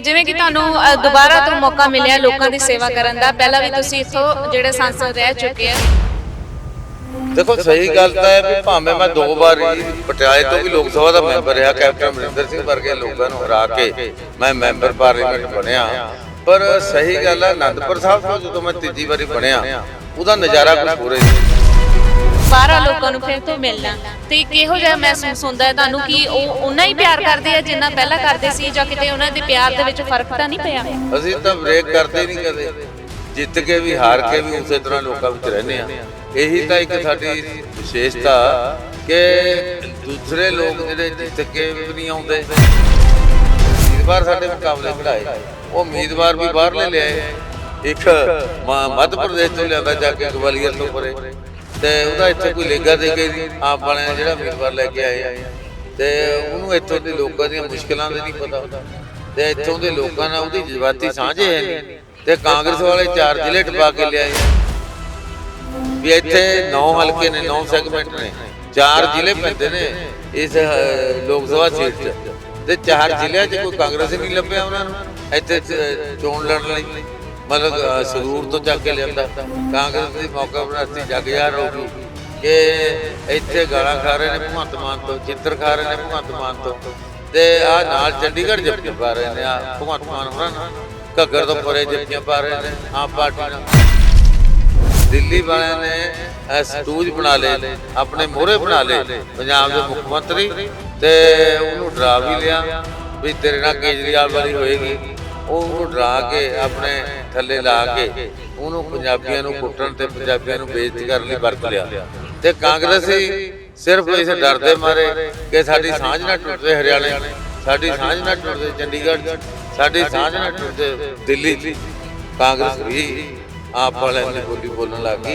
ਜਿਵੇਂ ਕਿ ਤੁਹਾਨੂੰ ਅ, ਦੁਬਾਰਾ ਤੋਂ ਮੌਕਾ ਮਿਲਿਆ ਲੋਕਾਂ ਦੀ ਸੇਵਾ ਕਰਨ ਦਾ। ਪਹਿਲਾਂ ਵੀ ਤੁਸੀਂ ਇੱਥੋਂ ਜਿਹੜੇ ਸੰਸਦ ਰਹਿ ਚੁੱਕੇ ਆ। ਦੇਖੋ ਸਹੀ ਗੱਲ ਤਾਂ ਹੈ ਵੀ ਭਾਵੇਂ ਮੈਂ ਦੋ ਵਾਰ ਪਟਿਆਲੇ ਤੋਂ ਵੀ ਲੋਕ ਸਭਾ ਦਾ ਮੈਂਬਰ ਰਿਹਾ ਕੈਪਟਨ ਅਮਰਿੰਦਰ ਸਿੰਘ ਵਰਗੇ ਲੋਕਾਂ ਨੂੰ ਹਰਾ ਕੇ ਮੈਂ ਮੈਂਬਰ ਪਾਰਲੀਮੈਂਟ ਬਣਿਆ। ਪਰ ਸਹੀ ਗੱਲ ਹੈ ਅਨੰਦਪੁਰ ਸਾਹਿਬ ਤੋਂ ਜਦੋਂ ਮੈਂ ਤੀਜੀ ਵਾਰੀ ਬਣਿਆ ਉਹਦਾ ਨਜ਼ਾਰਾ ਕੁਝ ਹੋਰ ਹੀ ਸੀ। ਬਾਹਰ ਲੋਕਾਂ ਨੂੰ ਫਿਰ ਤੋਂ ਮਿਲਣਾ। ਤੇ ਕਿਹੋ ਜਿਹਾ ਮਹਿਸੂਸ ਹੁੰਦਾ ਹੈ ਤੁਹਾਨੂੰ ਕਿ ਉਹ ਉਹਨਾਂ ਹੀ ਪਿਆਰ ਕਰਦੇ ਆ ਜਿੰਨਾ ਪਹਿਲਾਂ ਕਰਦੇ ਸੀ ਜਾਂ ਕਿਤੇ ਉਹਨਾਂ ਦੇ ਪਿਆਰ ਦੇ ਵਿੱਚ ਫ਼ਰਕ ਤਾਂ ਨਹੀਂ ਪਿਆ? ਅਸੀਂ ਤਾਂ ਬ੍ਰੇਕ ਕਰਦੇ ਨਹੀਂ ਕਦੇ। ਜਿੱਤ ਕੇ ਵੀ ਹਾਰ ਕੇ ਵੀ ਉਸੇ ਤਰ੍ਹਾਂ ਲੋਕਾਂ ਵਿੱਚ ਰਹਿੰਦੇ ਆ ਇਹੀ ਤਾਂ ਇੱਕ ਸਾਡੀ ਵਿਸ਼ੇਸ਼ਤਾ ਕਿ ਦੂਸਰੇ ਲੋਕ ਜਿਹੜੇ ਜਿੱਤ ਕੇ ਵੀ ਨਹੀਂ ਆਉਂਦੇ। ਉਮੀਦਵਾਰ ਸਾਡੇ ਮੁਕਾਬਲੇ ਖੜਾਏ ਉਹ ਉਮੀਦਵਾਰ ਵੀ ਬਾਹਰਲੇ ਲਿਆਏ। ਇੱਕ ਮੱਧ ਪ੍ਰਦੇਸ਼ ਤੋਂ ਲਿਆਂਦਾ ਜਾ ਕੇ ਗਵਾਲੀਅਰ ਤੋਂ ਪਰੇ। ਤੇ ਉਹਦਾ ਇੱਥੇ ਕੋਈ ਲੇਗਾ ਦੇ ਕੇ ਆਪ ਵਾਲਿਆਂ ਜਿਹੜਾ ਉਮੀਦਵਾਰ ਲੈ ਕੇ ਆਏ ਤੇ ਉਹਨੂੰ ਇੱਥੋਂ ਦੇ ਲੋਕਾਂ ਦੀਆਂ ਮੁਸ਼ਕਲਾਂ ਦੇ ਨਹੀਂ ਪਤਾ ਤੇ ਇੱਥੋਂ ਦੇ ਲੋਕਾਂ ਨਾਲ ਉਹਦੀ ਜਜ਼ਬਾਤੀ ਸਾਂਝੇ ਹੈ ਨਹੀਂ। ਤੇ ਕਾਂਗਰਸ ਵਾਲੇ ਚਾਰ ਜ਼ਿਲ੍ਹੇ ਟਪਾ ਕੇ ਲਿਆਏ ਵੀ ਇੱਥੇ 9 ਹਲਕੇ ਨੇ 9 ਸੈਗਮੈਂਟ ਨੇ। ਚਾਰ ਜ਼ਿਲ੍ਹੇ ਪੈਂਦੇ ਨੇ ਇਸ ਲੋਕ ਸਭਾ ਸੀਟ 'ਚ। ਤੇ ਚਾਰ ਜ਼ਿਲ੍ਹਿਆਂ 'ਚ ਕੋਈ ਕਾਂਗਰਸ ਹੀ ਨਹੀਂ ਲੱਭਿਆ ਉਹਨਾਂ ਨੂੰ। ਇੱਥੇ ਚੋਣ ਲੜਨ ਲਈ। ਮਤਲਬ ਅਹ, ਸੰਗਰੂਰ ਤੋਂ ਚੱਕ ਕੇ ਲਿਆਂਦਾ। ਕਾਂਗਰਸ ਦੀ ਮੌਕਾ ਬਣਾਤੀ ਜਗ ਹੋ ਗਈ ਕਿ ਇੱਥੇ ਗਾਲਾਂ ਖਾ ਰਹੇ ਨੇ ਭਗਵੰਤ ਮਾਨ ਤੋਂ ਚਿੱਤਰ ਖਾ ਰਹੇ ਨੇ ਭਗਵੰਤ ਮਾਨ ਤੋਂ। ਤੇ ਆ ਨਾਲ ਚੰਡੀਗੜ੍ਹ ਜੱਫੀਆਂ ਪਾ ਰਹੇ ਨੇ ਆ ਭਗਵੰਤ ਮਾਨ ਹੋਰਾਂ ਘੱਗਰ ਤੋਂ ਪਰੇ ਜੱਫੀਆਂ ਪਾ ਰਹੇ ਨੇ ਆਮ ਪਾਰਟੀ ਨਾਲ। ਦਿੱਲੀ ਵਾਲਿਆਂ ਨੇ ਸਟੂਜ ਬਣਾ ਲਏ ਆਪਣੇ ਮੋਹਰੇ ਬਣਾ ਲਏ ਪੰਜਾਬ ਦੇ ਮੁੱਖ ਮੰਤਰੀ। ਤੇ ਉਹਨੂੰ ਡਰਾ ਵੀ ਲਿਆ ਵੀ ਤੇਰੇ ਨਾਲ ਕੇਜਰੀਵਾਲ ਵਾਲੀ ਹੋਏਗੀ। ਉਹ ਉਹਨੂੰ ਡਰਾ ਕੇ ਆਪਣੇ ਥੱਲੇ ਲਾ ਕੇ ਉਹਨੂੰ ਪੰਜਾਬੀਆਂ ਨੂੰ ਕੁੱਟਣ ਤੇ ਪੰਜਾਬੀਆਂ ਨੂੰ ਬੇਇੱਜ਼ਤੀ ਕਰਨ ਲਈ ਵਰਤ ਲਿਆ। ਤੇ ਕਾਂਗਰਸੀ ਸਿਰਫ ਇਸ ਡਰ ਦੇ ਮਾਰੇ ਕਿ ਸਾਡੀ ਸਾਂਝ ਨਾ ਟੁੱਟਦੇ ਹਰਿਆਣੇ। ਸਾਡੀ ਸਾਂਝ ਨਾ ਟੁੱਟਦੇ ਚੰਡੀਗੜ੍ਹ। ਸਾਡੀ ਸਾਂਝ ਨਾ ਟੁੱਟਦੇ ਦਿੱਲੀ। ਕਾਂਗਰਸ ਵੀ ਆਪ ਵਾਲਿਆਂ ਦੀ ਬੋਲੀ ਬੋਲਣ ਲੱਗ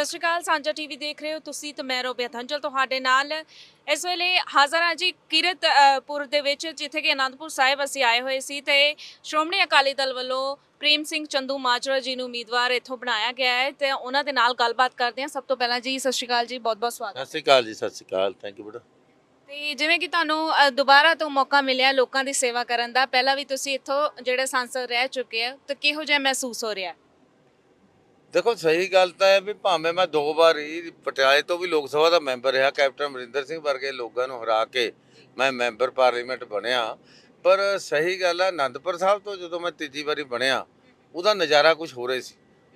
ਸਤਿ ਸ਼੍ਰੀ ਅਕਾਲ ਸਾਂਝਾ ਟੀਵੀ ਦੇਖ ਰਹੇ ਹੋ ਤੁਸੀਂ ਤੇ ਮੈਂ ਰੋਬਿਆ ਥੰਜਲ ਤੁਹਾਡੇ ਨਾਲ। ਇਸ ਵੇਲੇ ਹਾਜ਼ਰ ਹਾਂ ਜੀ ਕਿਰਤਪੁਰ ਦੇ ਵਿੱਚ ਜਿੱਥੇ ਕਿ ਅਨੰਦਪੁਰ ਸਾਹਿਬ ਅਸੀਂ ਆਏ ਹੋਏ ਸੀ ਤੇ ਸ਼੍ਰੋਮਣੀ ਅਕਾਲੀ ਦਲ ਵੱਲੋਂ ਪ੍ਰੇਮ ਸਿੰਘ ਚੰਦੂ ਮਾਜਰਾ ਜੀ ਨੂੰ ਉਮੀਦਵਾਰ ਇੱਥੋਂ ਬਣਾਇਆ ਗਿਆ ਹੈ ਤੇ ਉਹਨਾਂ ਦੇ ਨਾਲ ਗੱਲਬਾਤ ਕਰਦੇ ਹਾਂ। ਸਭ ਤੋਂ ਪਹਿਲਾਂ ਜੀ ਸਤਿ ਸ਼੍ਰੀ ਅਕਾਲ ਜੀ ਬਹੁਤ ਬਹੁਤ ਸਵਾਗਤ ਸਤਿ ਸ਼੍ਰੀ ਅਕਾਲ ਜੀ ਸਤਿ ਸ਼੍ਰੀ ਅਕਾਲ ਥੈਂਕ ਯੂ ਬੇਟਾ। ਤੇ ਜਿਵੇਂ ਕਿ ਤੁਹਾਨੂੰ ਦੁਬਾਰਾ ਤੋਂ ਮੌਕਾ ਮਿਲਿਆ ਲੋਕਾਂ ਦੀ ਸੇਵਾ ਕਰਨ ਦਾ ਪਹਿਲਾਂ ਵੀ ਤੁਸੀਂ ਇੱਥੋਂ ਜਿਹੜੇ ਸੰਸਦ ਰਹਿ ਚੁੱਕੇ ਆ ਤੇ ਕਿਹੋ ਜਿਹਾ ਮਹਿਸੂਸ ਹੋ ਰਿਹਾ ਦੇਖੋ, ਸਹੀ ਗੱਲ ਤਾਂ ਹੈ ਵੀ ਭਾਵੇਂ ਮੈਂ ਦੋ ਵਾਰੀ ਪਟਿਆਲੇ ਤੋਂ ਵੀ ਲੋਕ ਸਭਾ ਦਾ ਮੈਂਬਰ ਰਿਹਾ, ਕੈਪਟਨ ਅਮਰਿੰਦਰ ਸਿੰਘ ਵਰਗੇ ਲੋਕਾਂ ਨੂੰ ਹਰਾ ਕੇ ਮੈਂ ਮੈਂਬਰ ਪਾਰਲੀਮੈਂਟ ਬਣਿਆ। ਪਰ ਸਹੀ ਗੱਲ ਹੈ ਅਨੰਦਪੁਰ ਸਾਹਿਬ ਤੋਂ ਜਦੋਂ ਮੈਂ ਤੀਜੀ ਵਾਰੀ ਬਣਿਆ, ਉਹਦਾ ਨਜ਼ਾਰਾ ਕੁਝ ਹੋ ਰਿਹਾ ਸੀ।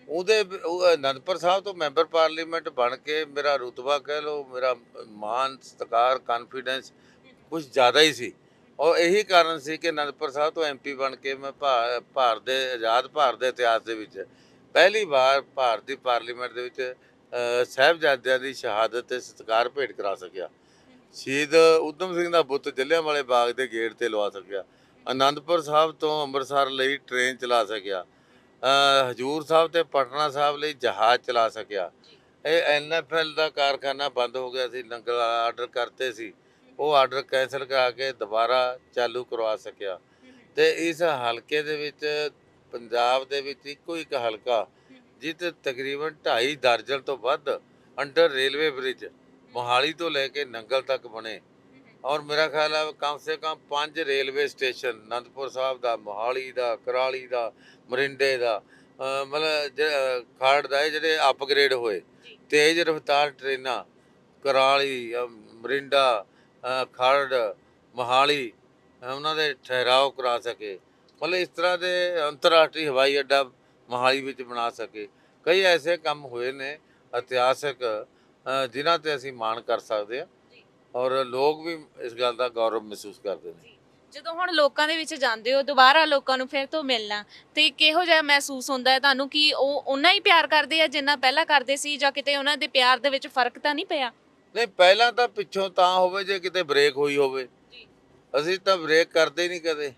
ਉਹਦੇ ਉਹ ਅਨੰਦਪੁਰ ਸਾਹਿਬ ਤੋਂ ਮੈਂਬਰ ਪਾਰਲੀਮੈਂਟ ਬਣ ਕੇ ਮੇਰਾ ਰੁਤਬਾ ਕਹਿ ਲਓ, ਮੇਰਾ ਮਾਨ ਸਤਿਕਾਰ ਕੌਨਫੀਡੈਂਸ ਕੁਝ ਜ਼ਿਆਦਾ ਹੀ ਸੀ। ਔਰ ਇਹੀ ਕਾਰਨ ਸੀ ਕਿ ਅਨੰਦਪੁਰ ਸਾਹਿਬ ਤੋਂ ਐਮਪੀ ਬਣ ਕੇ ਮੈਂ ਭਾ- ਭਾਰਤ ਦੇ, ਆਜ਼ਾਦ ਭਾਰਤ ਦੇ ਇਤਿਹਾਸ ਦੇ ਵਿੱਚ ਪਹਿਲੀ ਵਾਰ ਭਾਰਤ ਦੀ ਪਾਰਲੀਮੈਂਟ ਦੇ ਵਿੱਚ ਅ, ਸਾਹਿਬਜ਼ਾਦਿਆਂ ਦੀ ਸ਼ਹਾਦਤ ਤੇ ਸਤਿਕਾਰ ਭੇਟ ਕਰਾ ਸਕਿਆ। ਸ਼ਹੀਦ ਉਦਮ ਸਿੰਘ ਦਾ ਬੁੱਤ ਜਲਿਆਂਵਾਲੇ ਬਾਗ ਦੇ ਗੇਟ ਤੇ ਲਵਾ ਸਕਿਆ। ਆਨੰਦਪੁਰ ਸਾਹਿਬ ਤੋਂ ਅੰਮ੍ਰਿਤਸਰ ਲਈ ਟ੍ਰੇਨ ਚਲਾ ਸਕਿਆ। ਹਜੂਰ ਸਾਹਿਬ ਤੇ ਪਟਨਾ ਸਾਹਿਬ ਲਈ ਜਹਾਜ਼ ਚਲਾ ਸਕਿਆ। ਇਹ ਐਨਐਫਐਲ ਦਾ ਕਾਰਖਾਨਾ ਬੰਦ ਹੋ ਗਿਆ ਸੀ ਲੰਗਰ ਆਰਡਰ ਕਰਤੇ ਸੀ। ਉਹ ਆਰਡਰ ਕੈਨਸਲ ਕਰਾ ਕੇ ਦੁਬਾਰਾ ਚਾਲੂ ਕਰਵਾ ਸਕਿਆ। ਤੇ ਇਸ ਹਲਕੇ ਦੇ ਵਿੱਚ ਪੰਜਾਬ ਦੇ ਵਿੱਚ ਇੱਕੋ ਇੱਕ ਹਲਕਾ ਜਿੱਥੇ ਤਕਰੀਬਨ 2.5 ਦਰਜਨ ਤੋਂ ਵੱਧ ਅੰਡਰ ਰੇਲਵੇ ਬ੍ਰਿਜ ਮੋਹਾਲੀ ਤੋਂ ਲੈ ਕੇ ਨੰਗਲ ਤੱਕ ਬਣੇ। ਔਰ ਮੇਰਾ ਖਿਆਲ ਹੈ ਕਮ ਸੇ ਕਮ ਪੰਜ ਰੇਲਵੇ ਸਟੇਸ਼ਨ ਅਨੰਦਪੁਰ ਸਾਹਿਬ ਦਾ ਮੋਹਾਲੀ ਦਾ ਕਰਾਲੀ ਦਾ ਮਰਿੰਡੇ ਦਾ ਮਤਲਬ ਖਾੜ ਦਾ ਜਿਹੜੇ ਅਪਗ੍ਰੇਡ ਹੋਏ ਤੇਜ਼ ਰਫ਼ਤਾਰ ਟ੍ਰੇਨਾਂ ਕਰਾਲੀ ਮਰਿੰਡਾ ਖਰੜ ਮੋਹਾਲੀ ਉਹਨਾਂ ਦੇ ਠਹਿਰਾਓ ਕਰਾ ਸਕੇ। ਮਤਲਬ ਇਸ ਤਰ੍ਹਾਂ ਦੇ ਅੰਤਰਰਾਸ਼ਟਰੀ ਹਵਾਈ ਅੱਡਾ ਮੋਹਾਲੀ ਵਿੱਚ ਬਣਾ ਸਕੇ। ਕਈ ਐਸੇ ਕੰਮ ਹੋਏ ਨੇ ਇਤਿਹਾਸਕ ਜਿਨ੍ਹਾਂ ਤੇ ਅਸੀਂ ਮਾਣ ਕਰ ਸਕਦੇ ਹਾਂ ਔਰ ਲੋਕ ਵੀ ਇਸ ਗੱਲ ਦਾ ਗੌਰਵ ਮਹਿਸੂਸ ਕਰਦੇ ਨੇ। ਜਦੋਂ ਹੁਣ ਲੋਕਾਂ ਦੇ ਵਿੱਚ ਜਾਂਦੇ ਹੋ ਦੁਬਾਰਾ ਲੋਕਾਂ ਨੂੰ ਫਿਰ ਤੋਂ ਮਿਲਣਾ ਤੇ ਕਿਹੋ ਜਿਹਾ ਮਹਿਸੂਸ ਹੁੰਦਾ ਹੈ ਤੁਹਾਨੂੰ ਕਿ ਉਹ ਉਹਨਾਂ ਹੀ ਪਿਆਰ ਕਰਦੇ ਆ ਜਿੰਨਾ ਪਹਿਲਾਂ ਕਰਦੇ ਸੀ ਜਾਂ ਕਿਤੇ ਉਹਨਾਂ ਦੇ ਪਿਆਰ ਦੇ ਵਿੱਚ ਫ਼ਰਕ ਤਾਂ ਨਹੀਂ ਪਿਆ? ਨਹੀਂ ਪਹਿਲਾਂ ਤਾਂ ਪਿੱਛੋਂ ਤਾਂ ਹੋਵੇ ਜੇ ਕਿਤੇ ਬ੍ਰੇਕ ਹੋਈ ਹੋਵੇ। ਅਸੀਂ ਤਾਂ ਬ੍ਰੇਕ ਕਰਦੇ ਨਹੀਂ ਕਦੇ।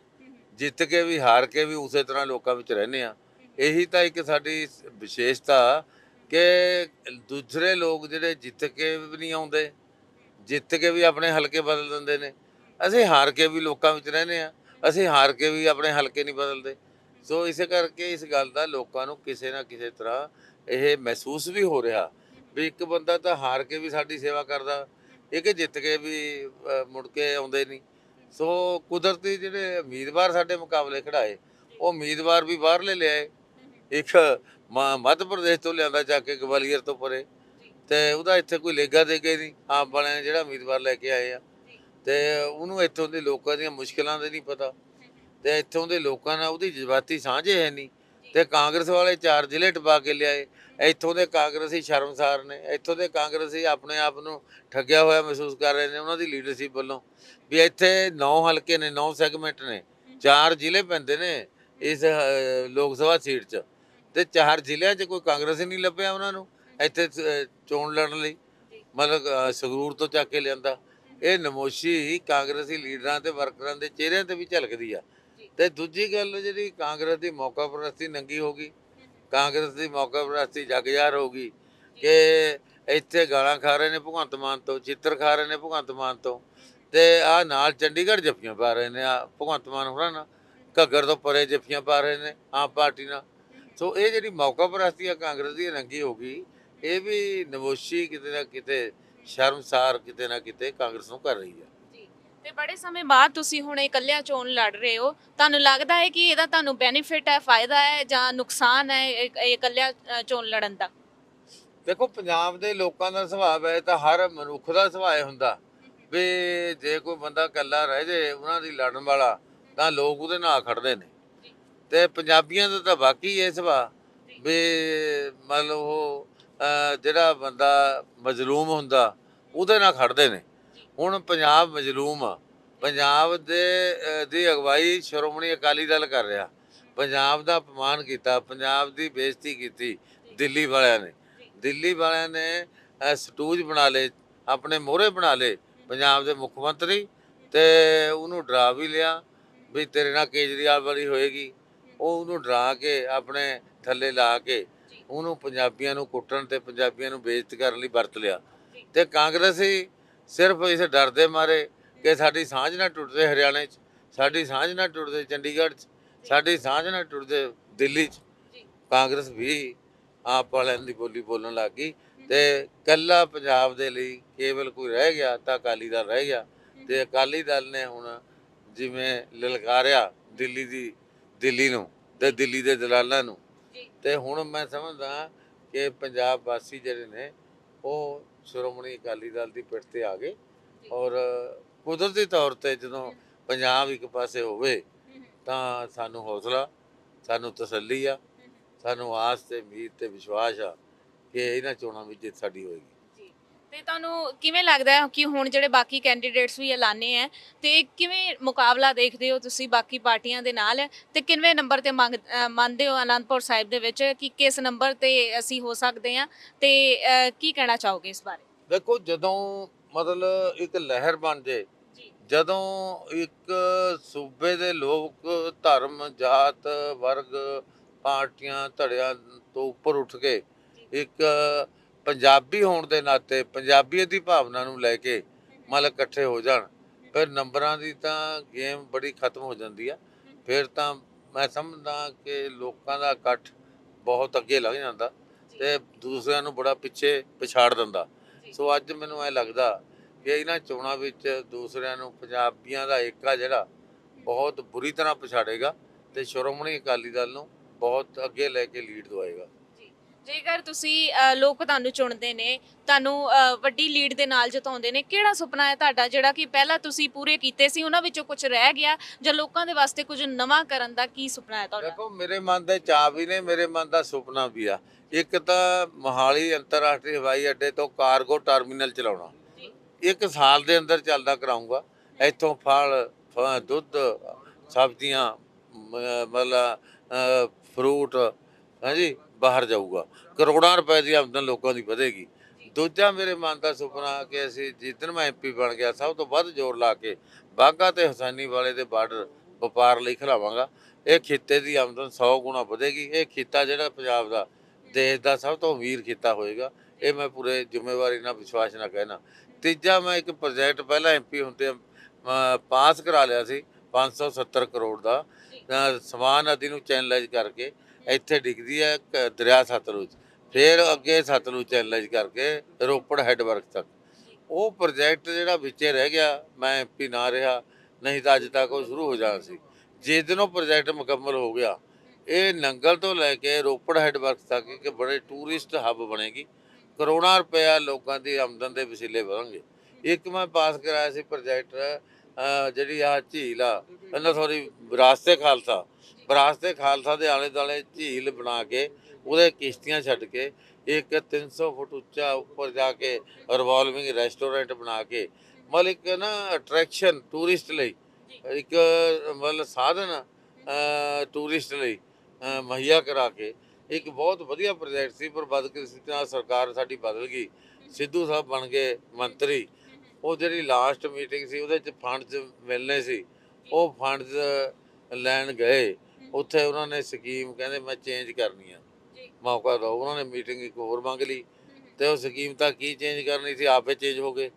ਜਿੱਤ ਕੇ ਵੀ, ਹਾਰ ਕੇ ਵੀ ਉਸੇ ਤਰ੍ਹਾਂ ਲੋਕਾਂ ਵਿੱਚ ਰਹਿੰਦੇ ਆ ਇਹੀ ਤਾਂ ਇੱਕ ਸਾਡੀ ਵਿਸ਼ੇਸ਼ਤਾ ਕਿ ਦੂਸਰੇ ਲੋਕ ਜਿਹੜੇ ਜਿੱਤ ਕੇ ਵੀ ਨਹੀਂ ਆਉਂਦੇ, ਜਿੱਤ ਕੇ ਵੀ ਆਪਣੇ ਹਲਕੇ ਬਦਲ ਦਿੰਦੇ ਨੇ। ਅਸੀਂ ਹਾਰ ਕੇ ਵੀ ਲੋਕਾਂ ਵਿੱਚ ਰਹਿੰਦੇ ਆ ਅਸੀਂ ਹਾਰ ਕੇ ਵੀ ਆਪਣੇ ਹਲਕੇ ਨਹੀਂ ਬਦਲਦੇ। ਸੋ ਇਸੇ ਕਰਕੇ ਇਸ ਗੱਲ ਦਾ ਲੋਕਾਂ ਨੂੰ ਕਿਸੇ ਨਾ ਕਿਸੇ ਤਰ੍ਹਾਂ ਇਹ ਮਹਿਸੂਸ ਵੀ ਹੋ ਰਿਹਾ ਵੀ ਇੱਕ ਬੰਦਾ ਤਾਂ ਹਾਰ ਕੇ ਵੀ ਸਾਡੀ ਸੇਵਾ ਕਰਦਾ ਇਹ ਕਿ ਜਿੱਤ ਕੇ ਵੀ ਮੁੜ ਕੇ ਆਉਂਦੇ ਨਹੀਂ। ਸੋ ਕੁਦਰਤੀ ਜਿਹੜੇ ਉਮੀਦਵਾਰ ਸਾਡੇ ਮੁਕਾਬਲੇ ਖੜਾਏ ਉਹ ਉਮੀਦਵਾਰ ਵੀ ਬਾਹਰਲੇ ਲਿਆਏ। ਇੱਕ ਮੱਧ ਪ੍ਰਦੇਸ਼ ਤੋਂ ਲਿਆਂਦਾ ਜਾ ਕੇ ਗਵਾਲੀਅਰ ਤੋਂ ਪਰੇ। ਤੇ ਉਹਦਾ ਇੱਥੇ ਕੋਈ ਲੇਗਾ ਦੇ ਕੇ ਨਹੀਂ ਆਪ ਵਾਲਿਆਂ ਨੇ ਜਿਹੜਾ ਉਮੀਦਵਾਰ ਲੈ ਕੇ ਆਏ ਆ। ਤੇ ਉਹਨੂੰ ਇੱਥੋਂ ਦੇ ਲੋਕਾਂ ਦੀਆਂ ਮੁਸ਼ਕਲਾਂ ਦੇ ਨਹੀਂ ਪਤਾ। ਤੇ ਇੱਥੋਂ ਦੇ ਲੋਕਾਂ ਨਾਲ ਉਹਦੀ ਜਜ਼ਬਾਤੀ ਸਾਂਝੇ ਹੈ ਨਹੀਂ। ਤੇ ਕਾਂਗਰਸ ਵਾਲੇ ਚਾਰ ਜ਼ਿਲ੍ਹੇ ਟਪਾ ਕੇ ਲਿਆਏ। ਇੱਥੋਂ ਦੇ ਕਾਂਗਰਸੀ ਸ਼ਰਮਸਾਰ ਨੇ ਇੱਥੋਂ ਦੇ ਕਾਂਗਰਸੀ ਆਪਣੇ ਆਪ ਨੂੰ ਠੱਗਿਆ ਹੋਇਆ ਮਹਿਸੂਸ ਕਰ ਰਹੇ ਨੇ ਉਹਨਾਂ ਦੀ ਲੀਡਰਸ਼ਿਪ ਵੱਲੋਂ। ਵੀ ਇੱਥੇ 9 ਹਲਕੇ ਨੇ 9 ਸੈਗਮੈਂਟ ਨੇ ਚਾਰ ਜ਼ਿਲ੍ਹੇ ਪੈਂਦੇ ਨੇ ਇਸ ਲੋਕ ਸਭਾ ਸੀਟ 'ਚ। ਤੇ ਚਾਰ ਜ਼ਿਲ੍ਹਿਆਂ 'ਚ ਕੋਈ ਕਾਂਗਰਸੀ ਨਹੀਂ ਲੱਭਿਆ ਉਹਨਾਂ ਨੂੰ ਇੱਥੇ ਚੋਣ ਲੜਨ ਲਈ ਮਤਲਬ ਸੰਗਰੂਰ ਤੋਂ ਚੱਕ ਕੇ ਲਿਆਂਦਾ। ਇਹ ਨਮੋਸ਼ੀ ਕਾਂਗਰਸੀ ਲੀਡਰਾਂ ਤੇ ਵਰਕਰਾਂ ਦੇ ਚਿਹਰਿਆਂ ਤੇ ਵੀ ਝਲਕਦੀ ਆ। ਤੇ ਦੂਜੀ ਗੱਲ ਜਿਹੜੀ ਕਾਂਗਰਸ ਦੀ ਮੌਕਾ ਪ੍ਰਸਤੀ ਨੰਗੀ ਹੋ ਗਈ ਕਾਂਗਰਸ ਦੀ ਮੌਕਾ ਪ੍ਰਸਤੀ ਜਗਜ਼ਾਰ ਹੋ ਗਈ ਕਿ ਇੱਥੇ ਗਾਲਾਂ ਖਾ ਰਹੇ ਨੇ ਭਗਵੰਤ ਮਾਨ ਤੋਂ, ਚਿੱਤਰ ਖਾ ਰਹੇ ਨੇ ਭਗਵੰਤ ਮਾਨ ਤੋਂ ਤੇ ਆ ਨਾਲ ਚੰਡੀਗੜ੍ਹ ਜੱਫੀਆਂ ਪਾ ਰਹੇ ਨੇ, ਆ ਭਗਵੰਤ ਮਾਨ ਹੋਰਾਂ ਨਾਲ, ਘੱਗਰ ਤੋਂ ਪਰੇ ਜੱਫੀਆਂ ਪਾ ਰਹੇ ਨੇ ਆਮ ਪਾਰਟੀ ਨਾਲ। ਸੋ ਇਹ ਜਿਹੜੀ ਮੌਕਾ ਪ੍ਰਸਤੀ ਆ ਕਾਂਗਰਸ ਦੀ ਇਹ ਨੰਗੀ ਹੋ ਗਈ, ਇਹ ਵੀ ਨਮੋਸ਼ੀ ਕਿਤੇ ਨਾ ਕਿਤੇ ਸ਼ਰਮਸਾਰ ਕਿਤੇ ਨਾ ਕਿਤੇ ਕਾਂਗਰਸ ਨੂੰ ਕਰ ਰਹੀ ਹੈ ਤੇ ਬੜੇ ਸਮੇਂ ਬਾਅਦ ਤੁਸੀਂ ਹੁਣ ਇਕੱਲਿਆਂ ਚੋਣ ਲੜ ਰਹੇ ਹੋ ਤੁਹਾਨੂੰ ਲੱਗਦਾ ਹੈ ਕਿ ਇਹਦਾ ਤੁਹਾਨੂੰ ਬੈਨੀਫਿਟ ਹੈ ਫਾਇਦਾ ਹੈ ਜਾਂ ਨੁਕਸਾਨ ਹੈ ਇਹ ਇਹ ਇਕੱਲਿਆਂ ਚੋਣ ਲੜਨ ਦਾ? ਦੇਖੋ ਪੰਜਾਬ ਦੇ ਲੋਕਾਂ ਦਾ ਸੁਭਾਅ ਹੈ ਤਾਂ ਹਰ ਮਨੁੱਖ ਦਾ ਸੁਭਾਅ ਹੁੰਦਾ। ਵੀ ਜੇ ਕੋਈ ਬੰਦਾ ਇਕੱਲਾ ਰਹਿ ਜੇ ਉਹਨਾਂ ਦੀ ਲੜਨ ਵਾਲਾ ਤਾਂ ਲੋਕ ਉਹਦੇ ਨਾਲ ਖੜਦੇ ਨੇ। ਤੇ ਪੰਜਾਬੀਆਂ ਦਾ ਤਾਂ ਬਾਕੀ ਇਹ ਸੁਭਾਅ ਵੀ ਮੰਨ ਲਓ ਉਹ ਅਹ, ਜਿਹੜਾ ਬੰਦਾ ਮਜ਼ਲੂਮ ਹੁੰਦਾ ਉਹਦੇ ਨਾਲ ਖੜਦੇ ਨੇ। ਹੁਣ ਪੰਜਾਬ ਮਜ਼ਲੂਮ ਆ। ਪੰਜਾਬ ਦੇ ਦੀ ਅਗਵਾਈ ਸ਼੍ਰੋਮਣੀ ਅਕਾਲੀ ਦਲ ਕਰ ਰਿਹਾ। ਪੰਜਾਬ ਦਾ ਅਪਮਾਨ ਕੀਤਾ, ਪੰਜਾਬ ਦੀ ਬੇਇੱਜ਼ਤੀ ਕੀਤੀ ਦਿੱਲੀ ਵਾਲਿਆਂ ਨੇ। ਦਿੱਲੀ ਵਾਲਿਆਂ ਨੇ ਸਟੂਜ ਬਣਾ ਲਏ, ਆਪਣੇ ਮੋਹਰੇ ਬਣਾ ਲਏ ਪੰਜਾਬ ਦੇ ਮੁੱਖ ਮੰਤਰੀ ਤੇ ਉਹਨੂੰ ਡਰਾ ਵੀ ਲਿਆ ਵੀ ਤੇਰੇ ਨਾਲ ਕੇਜਰੀਵਾਲ ਵਾਲੀ ਹੋਏਗੀ। ਉਹ ਉਹਨੂੰ ਡਰਾ ਕੇ ਆਪਣੇ ਥੱਲੇ ਲਾ ਕੇ ਉਹਨੂੰ ਪੰਜਾਬੀਆਂ ਨੂੰ ਕੁੱਟਣ ਤੇ ਪੰਜਾਬੀਆਂ ਨੂੰ ਬੇਇੱਜ਼ਤ ਕਰਨ ਲਈ ਵਰਤ ਲਿਆ। ਤੇ ਕਾਂਗਰਸੀ ਸਿਰਫ ਇਸ ਡਰ ਦੇ ਮਾਰੇ ਕਿ ਸਾਡੀ ਸਾਂਝ ਨਾ ਟੁੱਟਦੇ ਹਰਿਆਣੇ 'ਚ ਸਾਡੀ ਸਾਂਝ ਨਾ ਟੁੱਟਦੇ ਚੰਡੀਗੜ੍ਹ 'ਚ ਸਾਡੀ ਸਾਂਝ ਨਾ ਟੁੱਟਦੇ ਦਿੱਲੀ 'ਚ। ਕਾਂਗਰਸ ਵੀ ਆਪ ਵਾਲਿਆਂ ਦੀ ਬੋਲੀ ਬੋਲਣ ਲੱਗ ਗਈ ਤੇ ਕੱਲਾ ਪੰਜਾਬ ਦੇ ਲਈ ਕੇਵਲ ਕੋਈ ਰਹਿ ਗਿਆ ਤਾਂ ਅਕਾਲੀ ਦਲ ਰਹਿ ਗਿਆ ਤੇ ਅਕਾਲੀ ਦਲ ਨੇ ਹੁਣ ਜਿਵੇਂ ਲਲਕਾਰਿਆ ਦਿੱਲੀ ਦੀ ਦਿੱਲੀ ਨੂੰ ਤੇ ਦਿੱਲੀ ਦੇ ਦਲਾਲਾਂ ਨੂੰ। ਤੇ ਹੁਣ ਮੈਂ ਸਮਝਦਾ ਕਿ ਪੰਜਾਬ ਵਾਸੀ ਜਿਹੜੇ ਨੇ ਉਹ ਸ਼੍ਰੋਮਣੀ ਅਕਾਲੀ ਦਲ ਦੀ ਪਿੱਠ ਤੇ ਆ ਗਏ। ਔਰ ਕੁਦਰਤੀ ਤੌਰ ਤੇ ਜਦੋਂ ਪੰਜਾਬ ਇੱਕ ਪਾਸੇ ਹੋਵੇ, ਤਾਂ ਸਾਨੂੰ ਹੌਸਲਾ, ਸਾਨੂੰ ਤਸੱਲੀ ਆ। ਸਾਨੂੰ ਆਸ ਤੇ ਉਮੀਦ ਤੇ ਵਿਸ਼ਵਾਸ ਆ ਕਿ ਇਹਨਾਂ ਚੋਣਾਂ ਵਿੱਚ ਜਿੱਤ ਸਾਡੀ ਹੋਏਗੀ। ਤੇ ਤੁਹਾਨੂੰ ਕਿਵੇਂ ਲੱਗਦਾ ਹੈ ਕਿ ਹੁਣ ਜਿਹੜੇ ਬਾਕੀ ਕੈਂਡੀਡੇਟਸ ਵੀ ਐਲਾਨੇ ਹੈ ਤੇ ਕਿਵੇਂ ਮੁਕਾਬਲਾ ਦੇਖਦੇ ਹੋ ਤੁਸੀਂ ਬਾਕੀ ਪਾਰਟੀਆਂ ਦੇ ਨਾਲ? ਤੇ ਕਿੰਨੇ ਨੰਬਰ ਤੇ ਮੰਗ- ਅ, ਮੰਨਦੇ ਹੋ ਅਨੰਦਪੁਰ ਸਾਹਿਬ ਦੇ ਵਿੱਚ ਕਿ ਕਿਸ ਨੰਬਰ ਤੇ ਅਸੀਂ ਹੋ ਸਕਦੇ ਹਾਂ? ਤੇ ਅ, ਕੀ ਕਹਿਣਾ ਚਾਹੋਗੇ ਇਸ ਬਾਰੇ? ਦੇਖੋ ਜਦੋਂ ਮਤਲਬ ਇੱਕ ਲਹਿਰ ਬਣ ਜੇ ਜੀ। ਜਦੋਂ ਇੱਕ ਸੂਬੇ ਦੇ ਲੋਕ ਧਰਮ ਜਾਤ ਵਰਗ ਪਾਰਟੀਆਂ ਧੜਿਆਂ ਤੋਂ ਉੱਪਰ ਉੱਠ ਕੇ ਇੱਕ ਪੰਜਾਬੀ ਹੋਣ ਦੇ ਨਾਤੇ ਪੰਜਾਬੀਅਤ ਦੀ ਭਾਵਨਾ ਨੂੰ ਲੈ ਕੇ ਮਤਲਬ ਇਕੱਠੇ ਹੋ ਜਾਣ ਫਿਰ ਨੰਬਰਾਂ ਦੀ ਤਾਂ ਗੇਮ ਬੜੀ ਖਤਮ ਹੋ ਜਾਂਦੀ ਆ। ਫਿਰ ਤਾਂ ਮੈਂ ਸਮਝਦਾ ਕਿ ਲੋਕਾਂ ਦਾ ਇਕੱਠ ਬਹੁਤ ਅੱਗੇ ਲੱਗ ਜਾਂਦਾ ਤੇ ਦੂਸਰਿਆਂ ਨੂੰ ਬੜਾ ਪਿੱਛੇ ਪਛਾੜ ਦਿੰਦਾ। ਸੋ ਅੱਜ ਮੈਨੂੰ ਐ ਲੱਗਦਾ ਕਿ ਇਹਨਾਂ ਚੋਣਾਂ ਵਿੱਚ ਦੂਸਰਿਆਂ ਨੂੰ ਪੰਜਾਬੀਆਂ ਦਾ ਏਕਾ ਜਿਹੜਾ ਬਹੁਤ ਬੁਰੀ ਤਰ੍ਹਾਂ ਪਛਾੜੇਗਾ ਤੇ ਸ਼੍ਰੋਮਣੀ ਅਕਾਲੀ ਦਲ ਨੂੰ ਬਹੁਤ ਅੱਗੇ ਲੈ ਕੇ ਲੀਡ ਦਵਾਏਗਾ। ਜੇਕਰ ਤੁਸੀਂ ਅ, ਲੋਕ ਤੁਹਾਨੂੰ ਚੁਣਦੇ ਨੇ ਤੁਹਾਨੂੰ ਅ, ਵੱਡੀ ਲੀਡ ਦੇ ਨਾਲ ਜਿਤਾਉਂਦੇ ਨੇ ਕਿਹੜਾ ਸੁਪਨਾ ਹੈ ਤੁਹਾਡਾ ਜਿਹੜਾ ਕਿ ਪਹਿਲਾਂ ਤੁਸੀਂ ਪੂਰੇ ਕੀਤੇ ਸੀ ਉਹਨਾਂ ਵਿੱਚੋਂ ਕੁਝ ਰਹਿ ਗਿਆ ਜਾਂ ਲੋਕਾਂ ਦੇ ਵਾਸਤੇ ਕੁਝ ਨਵਾਂ ਕਰਨ ਦਾ ਕੀ ਸੁਪਨਾ ਹੈ ਤੁਹਾਡਾ? ਦੇਖੋ ਮੇਰੇ ਮਨ ਦੇ ਚਾਅ ਵੀ ਨੇ ਮੇਰੇ ਮਨ ਦਾ ਸੁਪਨਾ ਵੀ ਆ। ਇੱਕ ਤਾਂ ਮੋਹਾਲੀ ਅੰਤਰਰਾਸ਼ਟਰੀ ਹਵਾਈ ਅੱਡੇ ਤੋਂ ਕਾਰਗੋ ਟਰਮੀਨਲ ਚਲਾਉਣਾ। ਜੀ। ਇੱਕ ਸਾਲ ਦੇ ਅੰਦਰ ਚੱਲਦਾ ਕਰਾਉਂਗਾ ਇੱਥੋਂ ਫਲ ਫ- ਦੁੱਧ ਸਬਜ਼ੀਆਂ ਮ- ਮਤਲਬ ਫਰੂਟ ਹਾਂਜੀ। ਬਾਹਰ ਜਾਊਗਾ। ਕਰੋੜਾਂ ਰੁਪਏ ਦੀ ਆਮਦਨ ਲੋਕਾਂ ਦੀ ਵਧੇਗੀ। ਦੂਜਾ ਮੇਰੇ ਮਨ ਦਾ ਸੁਪਨਾ ਕਿ ਅਸੀਂ ਜਿੱਦਣ ਮੈਂ ਐਮਪੀ ਬਣ ਗਿਆ, ਸਭ ਤੋਂ ਵੱਧ ਜ਼ੋਰ ਲਾ ਕੇ ਬਾਗਾ ਤੇ ਹੁਸੈਨੀ ਵਾਲੇ ਦੇ ਬਾਰਡਰ ਵਪਾਰ ਲਈ ਖਿਲਾਵਾਂਗਾ। ਇਹ ਖਿੱਤੇ ਦੀ ਆਮਦਨ 100 ਗੁਣਾ ਵਧੇਗੀ। ਇਹ ਖਿੱਤਾ ਜਿਹੜਾ ਪੰਜਾਬ ਦਾ, ਦੇਸ਼ ਦਾ ਸਭ ਤੋਂ ਅਮੀਰ ਖਿੱਤਾ ਹੋਏਗਾ, ਇਹ ਮੈਂ ਪੂਰੇ ਜ਼ਿੰਮੇਵਾਰੀ ਨਾਲ ਵਿਸ਼ਵਾਸ ਨਾਲ ਕਹਿਣਾ। ਤੀਜਾ ਮੈਂ ਇੱਕ ਪ੍ਰੋਜੈਕਟ ਪਹਿਲਾਂ ਐਮਪੀ ਹੁੰਦੇ ਪਾਸ ਕਰਾ ਲਿਆ ਸੀ 570 ਕਰੋੜ ਦਾ। ਸਮਾਨ ਨਦੀ ਨੂੰ ਚੈਨਲਾਈਜ਼ ਕਰਕੇ ਇੱਥੇ ਡਿੱਗਦੀ ਹੈ ਕ- ਦਰਿਆ ਸਤਲੁਜ, ਫਿਰ ਅੱਗੇ ਸਤਲੁਜ ਚੈਨਲਾਈਜ਼ ਕਰਕੇ ਰੋਪੜ ਹੈੱਡਵਰਕ ਤੱਕ। ਉਹ ਪ੍ਰੋਜੈਕਟ ਜਿਹੜਾ ਵਿੱਚੇ ਰਹਿ ਗਿਆ, ਮੈਂ ਐਮਪੀ ਨਾ ਰਿਹਾ, ਨਹੀਂ ਤਾਂ ਅੱਜ ਤੱਕ ਉਹ ਸ਼ੁਰੂ ਹੋ ਜਾਣਾ ਸੀ। ਜਿਸ ਦਿਨ ਉਹ ਪ੍ਰੋਜੈਕਟ ਮੁਕੰਮਲ ਹੋ ਗਿਆ, ਇਹ ਨੰਗਲ ਤੋਂ ਲੈ ਕੇ ਰੋਪੜ ਹੈੱਡਵਰਕ ਤੱਕ ਇੱਕ ਬੜੇ ਟੂਰਿਸਟ ਹੱਬ ਬਣੇਗੀ। ਕਰੋੜਾਂ ਰੁਪਇਆ ਲੋਕਾਂ ਦੀ ਆਮਦਨ ਦੇ ਵਸੀਲੇ ਵਧਣਗੇ। ਇੱਕ ਮੈਂ ਪਾਸ ਕਰਾਇਆ ਸੀ ਪ੍ਰੋਜੈਕਟ ਜਿਹੜੀ ਆ ਝੀਲ ਆ, ਇਹਨਾਂ ਸੌਰੀ ਵਿਰਾਸਤੇ ਖਾਲਸਾ। ਵਿਰਾਸਤੇ ਖਾਲਸਾ ਦੇ ਆਲੇ ਦੁਆਲੇ ਝੀਲ ਬਣਾ ਕੇ ਉਹਦੇ ਕਿਸ਼ਤੀਆਂ ਛੱਡ ਕੇ ਇੱਕ 300 ਫੁੱਟ ਉੱਚਾ ਉੱਪਰ ਜਾ ਕੇ ਰਿਵਾਲਵਿੰਗ ਰੈਸਟੋਰੈਂਟ ਬਣਾ ਕੇ, ਮਤਲਬ ਇੱਕ ਨਾ ਅਟਰੈਕਸ਼ਨ ਟੂਰਿਸਟ ਲਈ, ਇੱਕ ਮਤਲਬ ਸਾਧਨ ਟੂਰਿਸਟ ਲਈ, ਅਹ, ਮੁਹੱਈਆ ਕਰਾ ਕੇ ਇੱਕ ਬਹੁਤ ਵਧੀਆ ਪ੍ਰੋਜੈਕਟ ਸੀ, ਪਰ ਬਦਕਿਸਮਤੀ ਨਾਲ ਸਰਕਾਰ ਸਾਡੀ ਬਦਲ ਗਈ। ਸਿੱਧੂ ਸਾਹਿਬ ਬਣ ਗਏ ਮੰਤਰੀ। ਉਹ ਜਿਹੜੀ ਲਾਸਟ ਮੀਟਿੰਗ ਸੀ, ਉਹਦੇ ਚ ਫੰਡਸ ਮਿਲਨੇ ਸੀ। ਉਹ ਫੰਡਸ ਲੈਣ ਗਏ। ਉੱਥੇ ਉਹਨਾਂ ਨੇ ਸਕੀਮ ਕਹਿੰਦੇ ਮੈਂ ਚੇਂਜ ਕਰਨੀ ਆ। ਜੀ। ਮੌਕਾ ਦਿਓ। ਉਹਨਾਂ ਨੇ ਮੀਟਿੰਗ ਇੱਕ ਹੋਰ ਮੰਗ ਲਈ ਤੇ ਉਹ ਸਕੀਮ ਤਾਂ ਕੀ ਚੇਂਜ ਕਰਨੀ ਸੀ? ਆਪੇ ਚੇਂਜ ਹੋ ਗਏ।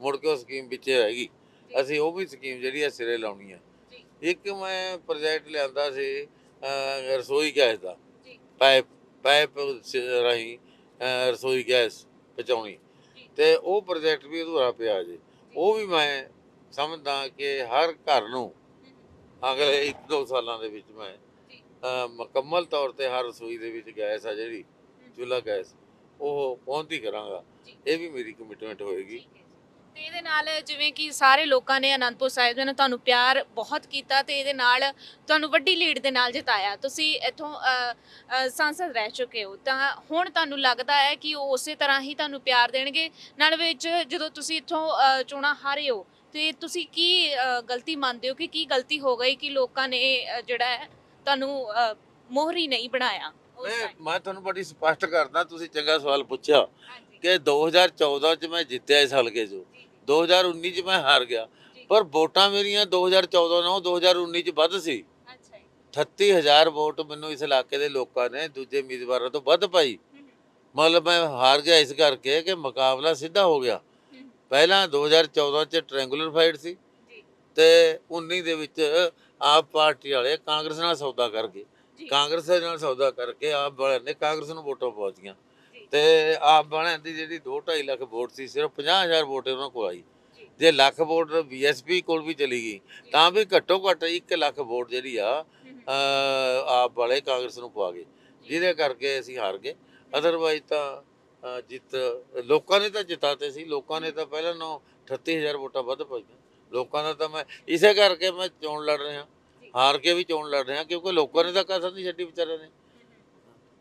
ਮੁੜ ਕੇ ਉਹ ਸਕੀਮ ਵਿੱਚੇ ਰਹਿ ਗਈ। ਅਸੀਂ ਉਹ ਵੀ ਸਕੀਮ ਜਿਹੜੀ ਆ ਸਿਰੇ ਲਾਉਣੀ ਆ। ਇੱਕ ਮੈਂ ਪ੍ਰੋਜੈਕਟ ਲਿਆਂਦਾ ਸੀ ਰਸੋਈ ਗੈਸ ਦਾ। ਪਾਈਪ ਪਾਈਪ ਰਾਹੀਂ ਰਸੋਈ ਗੈਸ ਪਹੁੰਚਾਉਣੀ। ਤੇ ਉਹ ਪ੍ਰੋਜੈਕਟ ਵੀ ਅਧੂਰਾ ਪਿਆ ਜੀ। ਉਹ ਵੀ ਮੈਂ ਸਮਝਦਾ ਕਿ ਹਰ ਘਰ ਨੂੰ ਅਗਲੇ 1-2 ਸਾਲਾਂ ਦੇ ਵਿੱਚ ਮੈਂ ਮੁਕੰਮਲ ਤੌਰ ਤੇ ਹਰ ਰਸੋਈ ਦੇ ਵਿੱਚ ਗੈਸ ਆ ਜਿਹੜੀ ਚੁੱਲ੍ਹਾ ਗੈਸ ਉਹ ਪਹੁੰਚਦੀ ਕਰਾਂਗਾ। ਇਹ ਵੀ ਮੇਰੀ ਕਮਿਟਮੈਂਟ ਹੋਏਗੀ। ਤੇ ਇਹਦੇ ਨਾਲ ਜਿਵੇਂ ਕਿ ਸਾਰੇ ਲੋਕਾਂ ਨੇ ਅਨੰਦਪੁਰ ਸਾਹਿਬ ਦੇ ਨਾਲ ਤੁਹਾਨੂੰ ਪਿਆਰ ਬਹੁਤ ਕੀਤਾ ਤੇ ਇਹਦੇ ਨਾਲ ਤੁਹਾਨੂੰ ਵੱਡੀ ਲੀਡ ਦੇ ਨਾਲ ਜਿਤਾਇਆ। ਤੁਸੀਂ ਇੱਥੋਂ ਸੰਸਦ ਰਹਿ ਚੁੱਕੇ ਹੋ। ਤਾਂ ਹੁਣ ਤੁਹਾਨੂੰ ਲੱਗਦਾ ਹੈ ਕਿ ਉਹ ਉਸੇ ਤਰ੍ਹਾਂ ਹੀ ਤੁਹਾਨੂੰ ਪਿਆਰ ਦੇਣਗੇ? ਨਾਲ ਵਿੱਚ ਜਦੋਂ ਤੁਸੀਂ ਇੱਥੋਂ ਚੋਣਾਂ ਹਾਰੇ ਹੋ ਤੇ ਤੁਸੀਂ ਕੀ ਗਲਤੀ ਮੰਨਦੇ ਹੋ ਕਿ ਕੀ ਗਲਤੀ ਹੋ ਗਈ ਕਿ ਲੋਕਾਂ ਨੇ ਜਿਹੜਾ ਹੈ ਤੁਹਾਨੂੰ ਮੋਹਰੀ ਨਹੀਂ ਬਣਾਇਆ ਉਸ ਮੈਂ time? ਮੈਂ ਤੁਹਾਨੂੰ ਬੜੀ ਸਪਸ਼ਟ ਕਰਦਾ ਤੁਸੀਂ ਚੰਗਾ ਸਵਾਲ ਪੁੱਛਿਆ ਹਾਂਜੀ। ਕਿ 2014 ਚ ਮੈਂ ਜਿੱਤਿਆ ਇਸ ਹਲਕੇ 'ਚੋਂ। ਜੀ, ਜੀ, 2019 ਚ ਮੈਂ ਹਾਰ ਗਿਆ। ਜੀ। ਪਰ ਵੋਟਾਂ ਮੇਰੀਆਂ 2014 ਨਾਲੋਂ 2019 ਚ ਵੱਧ ਸੀ। ਅੱਛਾ ਜੀ। 38000 ਵੋਟ ਮੈਨੂੰ ਇਸ ਇਲਾਕੇ ਦੇ ਲੋਕਾਂ ਨੇ ਦੂਜੇ ਉਮੀਦਵਾਰਾਂ ਤੋਂ ਵੱਧ ਪਾਈ। ਹਮ, ਮਤਲਬ ਮੈਂ ਹਾਰ ਗਿਆ ਇਸ ਕਰਕੇ ਕਿ ਮੁਕਾਬਲਾ ਸਿੱਧਾ ਹੋ ਗਿਆ। ਹਮ, ਪਹਿਲਾਂ 2014 ਚ ਟ੍ਰਾਇੰਗੂਲਰ ਫਾਈਟ ਸੀ ਜੀ। ਤੇ 19 ਦੇ ਵਿੱਚ ਆਪ ਪਾਰਟੀ ਵਾਲੇ ਕਾਂਗਰਸ ਨਾਲ ਸੌਦਾ ਕਰ ਗਏ ਜੀ। ਕਾਂਗਰਸ ਨਾਲ ਸੌਦਾ ਕਰਕੇ ਆਪ ਵਾਲਿਆਂ ਨੇ ਕਾਂਗਰਸ ਨੂੰ ਵੋਟਾਂ ਪਹੁੰਚੀਆਂ। ਜੀ। ਤੇ ਆਪ ਵਾਲਿਆਂ ਦੀ ਜਿਹੜੀ 2.5 ਲੱਖ ਵੋਟ ਸੀ ਸਿਰਫ 50000 ਵੋਟ ਉਹਨਾਂ ਕੋਲ ਆਈ। ਜੀ। ਲੱਖ ਵੋਟ ਬੀਐਸਪੀ ਕੋਲ ਵੀ ਚਲੀ ਗਈ ਤਾਂ ਵੀ ਘੱਟੋ ਘੱਟ 1 ਲੱਖ ਵੋਟ ਜਿਹੜੀ ਆ ਆਪ ਵਾਲੇ ਕਾਂਗਰਸ ਨੂੰ ਪਵਾ ਗਏ। ਜਿਹਦੇ ਕਰਕੇ ਅਸੀਂ ਹਾਰ ਗਏ। ਅਦਰਵਾਈਜ਼ ਤਾਂ ਜਿੱਤ ਲੋਕਾਂ ਨੇ ਤਾਂ ਜਿਤਾਤੇ ਸੀ। ਲੋਕਾਂ ਨੇ ਤਾਂ ਪਹਿਲਾਂ ਨੂੰ 38000 ਵੋਟਾਂ ਵੱਧ ਪਾਈਆਂ। ਲੋਕਾਂ ਦਾ ਤਾਂ ਮੈਂ ਇਸੇ ਕਰਕੇ ਮੈਂ ਚੋਣ ਲੜ ਰਿਹਾ। ਹਾਰ ਕੇ ਵੀ ਚੋਣ ਲੜ ਰਿਹਾ ਕਿਉਂਕਿ ਲੋਕਾਂ ਨੇ ਤਾਂ ਕਸਰ ਨਹੀਂ ਛੱਡੀ ਵਿਚਾਰਿਆਂ ਨੇ।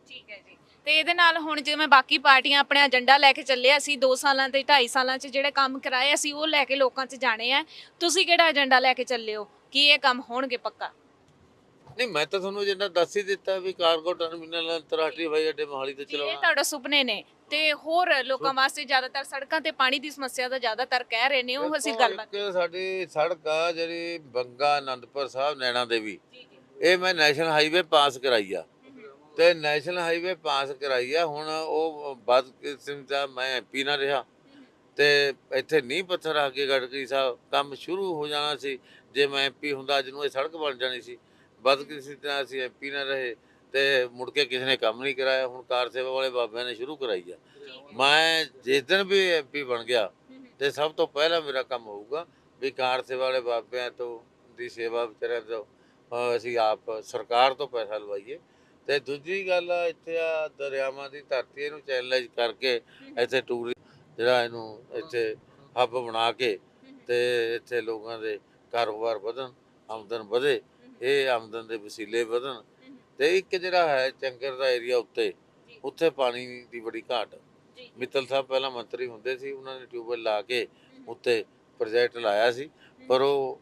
ਠੀਕ ਹੈ ਜੀ। ਤੇ ਇਹਦੇ ਨਾਲ ਹੁਣ ਜਿਵੇਂ ਬਾਕੀ ਪਾਰਟੀਆਂ ਆਪਣੇ ਏਜੰਡਾ ਲੈ ਕੇ ਚੱਲੇ ਅਸੀਂ 2 ਸਾਲਾਂ ਤੇ 2.5 ਸਾਲਾਂ 'ਚ ਜਿਹੜੇ ਕੰਮ ਕਰਾਏ ਅਸੀਂ ਉਹ ਲੈ ਕੇ ਲੋਕਾਂ 'ਚ ਜਾਣੇ ਆ। ਤੁਸੀਂ ਕਿਹੜਾ ਏਜੰਡਾ ਲੈ ਕੇ ਚੱਲੇ ਹੋ? ਕੀ ਇਹ ਕੰਮ ਹੋਣਗੇ ਪੱਕਾ? ਨਹੀਂ ਮੈਂ ਤਾਂ ਤੁਹਾਨੂੰ ਜਿੰਨਾ ਦੱਸ ਹੀ ਦਿੱਤਾ ਵੀ ਕਾਰਗੋ ਟਰਮੀਨਲ ਅੰਤਰਰਾਸ਼ਟਰੀ ਹਵਾਈ ਅੱਡੇ ਮੋਹਾਲੀ ਤੇ ਇਹ ਚਲਾਉਣਾ। ਤੁਹਾਡਾ ਸੁਪਨੇ ਨੇ ਤੇ ਹੋਰ ਲੋਕਾਂ ਵਾਸਤੇ ਜ਼ਿਆਦਾਤਰ ਸੜਕਾਂ ਤੇ ਪਾਣੀ ਦੀ ਸਮੱਸਿਆ ਦਾ ਜ਼ਿਆਦਾਤਰ ਕਹਿ ਰਹੇ ਨੇ ਉਹ ਅਸੀਂ ਦੇਖੋ, ਗੱਲਬਾਤ ਇੱਕ ਸਾਡੀ ਸੜਕ ਆ ਜਿਹੜੀ ਬੰਗਾ ਆਨੰਦਪੁਰ ਸਾਹਿਬ ਨੈਣਾ ਦੇਵੀ। ਜੀ ਜੀ। ਇਹ ਮੈਂ ਨੈਸ਼ਨਲ ਹਾਈਵੇ ਪਾਸ ਕਰਾਈ ਆ। ਤੇ ਨੈਸ਼ਨਲ ਹਾਈਵੇ ਪਾਸ ਕਰਾਈ ਆ ਹੁਣ ਉਹ ਬਦ ਕਿਸਮ ਦਾ ਮੈਂ ਐਮਪੀ ਨਾ ਰਿਹਾ। ਤੇ ਇੱਥੇ ਨੀਂਹ ਪੱਥਰ ਆ ਕੇ ਗੜਕਰੀ ਸਾਹਿਬ ਕੰਮ ਸ਼ੁਰੂ ਹੋ ਜਾਣਾ ਸੀ। ਜੇ ਮੈਂ ਐਮਪੀ ਹੁੰਦਾ ਅੱਜ ਨੂੰ ਇਹ ਸੜਕ ਬਣ ਜਾਣੀ ਸੀ। ਬਦ ਕਿਸੇ ਤਰ੍ਹਾਂ ਅਸੀਂ ਐਮਪੀ ਨਾ ਰਹੇ ਤੇ ਮੁੜ ਕੇ ਕਿਸੇ ਨੇ ਕੰਮ ਨਹੀਂ ਕਰਾਇਆ, ਹੁਣ ਕਾਰ ਸੇਵਾ ਵਾਲੇ ਬਾਬਿਆਂ ਨੇ ਸ਼ੁਰੂ ਕਰਾਈ ਆ। ਮੈਂ ਜਿਸ ਦਿਨ ਵੀ ਐਮਪੀ ਬਣ ਗਿਆ ਤੇ ਸਭ ਤੋਂ ਪਹਿਲਾਂ ਮੇਰਾ ਕੰਮ ਹੋਊਗਾ ਵੀ ਕਾਰ ਸੇਵਾ ਵਾਲੇ ਬਾਬਿਆਂ ਤੋਂ ਦੀ ਸੇਵਾ ਵਿਚਾਰਿਆਂ ਤੋਂ ਅਸੀਂ ਆਪ ਸਰਕਾਰ ਤੋਂ ਪੈਸਾ ਲਵਾਈਏ। ਤੇ ਦੂਜੀ ਗੱਲ ਆ, ਇੱਥੇ ਆ ਦਰਿਆਵਾਂ ਦੀ ਧਰਤੀ, ਇਹਨੂੰ ਚੈਨਲਾਈਜ਼ ਕਰਕੇ ਇੱਥੇ ਟੂਰ ਜਿਹੜਾ ਇਹਨੂੰ ਇੱਥੇ ਹੱਬ ਬਣਾ ਕੇ ਤੇ ਇੱਥੇ ਲੋਕਾਂ ਦੇ ਕਾਰੋਬਾਰ ਵਧਣ, ਆਮਦਨ ਵਧੇ। ਇਹ ਆਮਦਨ ਦੇ ਵਸੀਲੇ ਵਧਣ ਤੇ ਇੱਕ ਜਿਹੜਾ ਹੈ ਚੰਗਰ ਦਾ ਏਰੀਆ ਉੱਤੇ ਉੱਥੇ ਪਾਣੀ ਦੀ ਬੜੀ ਘਾਟ। ਮਿੱਤਲ ਸਾਹਿਬ ਪਹਿਲਾਂ ਮੰਤਰੀ ਹੁੰਦੇ ਸੀ ਉਹਨਾਂ ਨੇ ਟਿਊਬਵੈਲ ਲਾ ਕੇ ਉੱਤੇ ਪ੍ਰੋਜੈਕਟ ਲਾਇਆ ਸੀ ਪਰ ਉਹ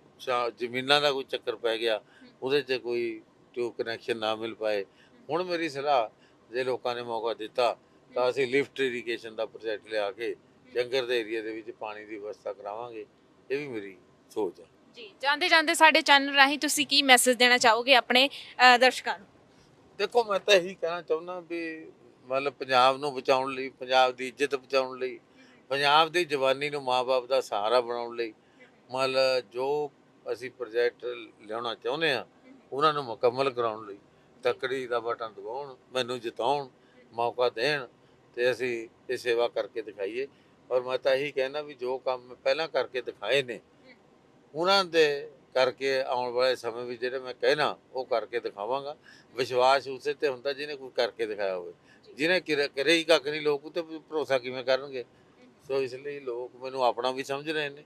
ਜ਼ਮੀਨਾਂ ਦਾ ਕੋਈ ਚੱਕਰ ਪੈ ਗਿਆ ਉਹਦੇ 'ਚ ਕੋਈ ਟਿਊਬ ਕਨੈਕਸ਼ਨ ਨਾ ਮਿਲ ਪਾਏ। ਹੁਣ ਮੇਰੀ ਸਲਾਹ ਜੇ ਲੋਕਾਂ ਨੇ ਮੌਕਾ ਦਿੱਤਾ ਤਾਂ ਅਸੀਂ ਲਿਫਟ ਇਰੀਗੇਸ਼ਨ ਦਾ ਪ੍ਰੋਜੈਕਟ ਲਿਆ ਕੇ ਜੰਗਰ ਦੇ ਏਰੀਆ ਦੇ ਵਿੱਚ ਪਾਣੀ ਦੀ ਵਿਵਸਥਾ ਕਰਾਵਾਂਗੇ ਇਹ ਵੀ ਮੇਰੀ ਸੋਚ ਹੈ। ਜੀ ਜਾਂਦੇ ਜਾਂਦੇ ਸਾਡੇ ਚੈਨਲ ਰਾਹੀਂ ਤੁਸੀਂ ਕੀ ਮੈਸੇਜ ਦੇਣਾ ਚਾਹੋਗੇ ਆਪਣੇ ਅ, ਦਰਸ਼ਕਾਂ ਨੂੰ? ਦੇਖੋ ਮੈਂ ਤਾਂ ਇਹੀ ਕਹਿਣਾ ਚਾਹੁੰਦਾ ਵੀ ਮਤਲਬ ਪੰਜਾਬ ਨੂੰ ਬਚਾਉਣ ਲਈ ਪੰਜਾਬ ਦੀ ਇੱਜ਼ਤ ਬਚਾਉਣ ਲਈ ਪੰਜਾਬ ਦੀ ਜਵਾਨੀ ਨੂੰ ਮਾਪੇ ਦਾ ਸਹਾਰਾ ਬਣਾਉਣ ਲਈ ਮਤਲਬ ਜੋ ਅਸੀਂ ਪ੍ਰੋਜੈਕਟ ਲਿਆਉਣਾ ਚਾਹੁੰਦੇ ਆ ਉਹਨਾਂ ਨੂੰ ਮੁਕੰਮਲ ਕਰਾਉਣ ਲਈ ਤਕੜੀ ਦਾ ਬਟਨ ਦਬਾਉਣ ਮੈਨੂੰ ਜਿਤਾਉਣ ਮੌਕਾ ਦੇਣ ਤੇ ਅਸੀਂ ਇਹ ਸੇਵਾ ਕਰਕੇ ਦਿਖਾਈਏ। ਔਰ ਮੈਂ ਤਾਂ ਇਹੀ ਕਹਿਣਾ ਵੀ ਜੋ ਕੰਮ ਮੈਂ ਪਹਿਲਾਂ ਕਰਕੇ ਦਿਖਾਏ ਨੇ ਉਹਨਾਂ ਦੇ ਕਰਕੇ ਆਉਣ ਵਾਲੇ ਸਮੇਂ ਵਿੱਚ ਜਿਹੜੇ ਮੈਂ ਕਹਿਣਾ ਉਹ ਕਰਕੇ ਦਿਖਾਵਾਂਗਾ। ਵਿਸ਼ਵਾਸ ਉਸੇ ਤੇ ਹੁੰਦਾ ਜਿਹਨੇ ਕੋਈ ਕਰਕੇ ਦਿਖਾਇਆ ਹੋਵੇ। ਜਿਹਨੇ ਕਿਰ- ਹੀ ਕੱਖ ਨਹੀਂ ਲੋਕ ਤੇ ਭਰੋਸਾ ਕਿਵੇਂ ਕਰਨਗੇ? ਸੋ ਇਸ ਲਈ ਲੋਕ ਮੈਨੂੰ ਆਪਣਾ ਵੀ ਸਮਝ ਰਹੇ ਨੇ।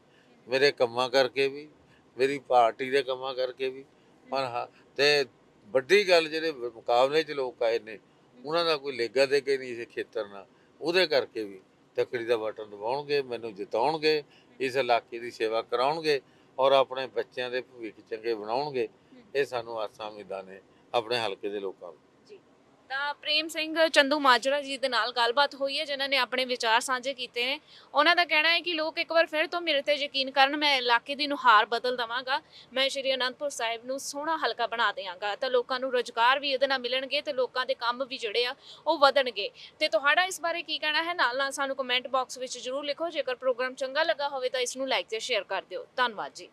ਮੇਰੇ ਕੰਮਾਂ ਕਰਕੇ ਵੀ ਮੇਰੀ ਪਾਰਟੀ ਦੇ ਕੰਮਾਂ ਕਰਕੇ ਵੀ। ਪਰ ਤੇ ਵੱਡੀ ਗੱਲ ਜਿਹੜੇ ਮੁਕਾਬਲੇ 'ਚ ਲੋਕ ਆਏ ਨੇ ਉਹਨਾਂ ਦਾ ਕੋਈ ਲੇਗਾ ਦੇ ਕੇ ਨਹੀਂ ਇਸ ਖੇਤਰ ਨਾਲ। ਉਹਦੇ ਕਰਕੇ ਵੀ ਤਕੜੀ ਦਾ ਬਟਨ ਦਬਾਉਣਗੇ ਮੈਨੂੰ ਜਿਤਾਉਣਗੇ ਇਸ ਇਲਾਕੇ ਦੀ ਸੇਵਾ ਕਰਾਉਣਗੇ। ਔਰ ਆਪਣੇ ਬੱਚਿਆਂ ਦੇ ਭਵਿੱਖ ਚੰਗੇ ਬਣਾਉਣਗੇ, ਇਹ ਸਾਨੂੰ ਆਸਾਂ ਉਮੀਦਾਂ ਨੇ ਆਪਣੇ ਹਲਕੇ ਦੇ ਲੋਕਾਂ ਨੂੰ ਤਾਂ ਪ੍ਰੇਮ ਸਿੰਘ ਚੰਦੂ ਮਾਜਰਾ ਜੀ ਦੇ ਨਾਲ ਗੱਲਬਾਤ ਹੋਈ ਹੈ, ਜਿਨ੍ਹਾਂ ਨੇ ਆਪਣੇ ਵਿਚਾਰ ਸਾਂਝੇ ਕੀਤੇ ਨੇ। ਉਹਨਾਂ ਦਾ ਕਹਿਣਾ ਹੈ ਕਿ ਲੋਕ ਇੱਕ ਵਾਰ ਫਿਰ ਤੋਂ ਮੇਰੇ ਤੇ ਯਕੀਨ ਕਰਨ, ਮੈਂ ਇਲਾਕੇ ਦੀ ਨੁਹਾਰ ਬਦਲ ਦਵਾਂਗਾ। ਮੈਂ ਸ਼੍ਰੀ ਅਨੰਦਪੁਰ ਸਾਹਿਬ ਨੂੰ ਸੋਹਣਾ ਹਲਕਾ ਬਣਾ ਦੇਵਾਂਗਾ ਤਾਂ ਲੋਕਾਂ ਨੂੰ ਰੋਜ਼ਗਾਰ ਵੀ ਇਹਦੇ ਨਾਲ ਮਿਲਣਗੇ ਤੇ ਲੋਕਾਂ ਦੇ ਕੰਮ ਵੀ ਜਿਹੜੇ ਆ, ਉਹ ਵਧਣਗੇ। ਤੇ ਤੁਹਾਡਾ ਇਸ ਬਾਰੇ ਕੀ ਕਹਿਣਾ ਹੈ? ਨਾਲ ਨਾਲ ਸਾਨੂੰ ਕਮੈਂਟ ਬਾਕਸ ਵਿੱਚ ਜਰੂਰ ਲਿਖੋ। ਜੇਕਰ ਪ੍ਰੋਗਰਾਮ ਚੰਗਾ ਲੱਗਾ ਹੋਵੇ ਤਾਂ ਇਸ ਨੂੰ ਲਾਈਕ ਤੇ ਸ਼ੇਅਰ ਕਰ ਦਿਓ। ਧੰਨਵਾਦ ਜੀ।